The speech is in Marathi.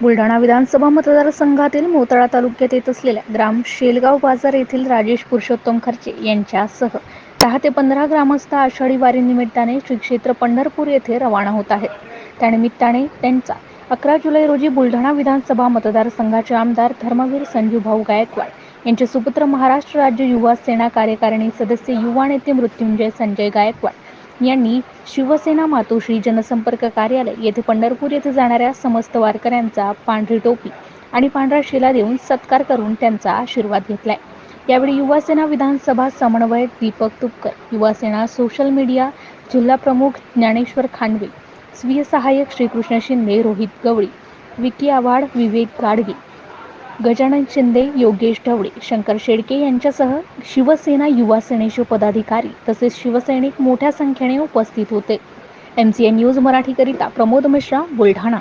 बुलढाणा विधानसभा मतदारसंघातील मोताळा तालुक्यात येत असलेल्या ग्राम शेलगाव बाजार येथील राजेश पुरुषोत्तम खर्चे यांच्यासह दहा ते पंधरा ग्रामस्थ आषाढी वारी निमित्ताने श्री क्षेत्र पंढरपूर येथे रवाना होत आहेत. त्यानिमित्ताने त्यांचा अकरा जुलै रोजी बुलढाणा विधानसभा मतदारसंघाचे आमदार धर्मवीर संजूभाऊ गायकवाड यांचे सुपुत्र महाराष्ट्र राज्य युवा सेना कार्यकारिणी सदस्य युवा नेते मृत्युंजय संजय गायकवाड यांनी शिवसेना मातोश्री जनसंपर्क कार्यालय येथे पंढरपूर येथे जाणाऱ्या समस्त वारकऱ्यांचा पांढरी टोपी आणि पांढरा शिला देऊन सत्कार करून त्यांचा आशीर्वाद घेतलाय. यावेळी युवासेना विधानसभा समन्वयक दीपक तुपकर युवासेना सोशल मीडिया जिल्हा प्रमुख ज्ञानेश्वर खांडवे स्वीय सहाय्यक श्रीकृष्ण शिंदे रोहित गवळी विकी आव्हाड विवेक गाडगे गजानन शिंदे योगेश ढवळे शंकर शेडके यांच्यासह शिवसेना युवा सेनेचे पदाधिकारी तसेच शिवसैनिक मोठ्या संख्येने उपस्थित होते. एम सी एन न्यूज मराठीकरिता प्रमोद मिश्रा बुलढाणा.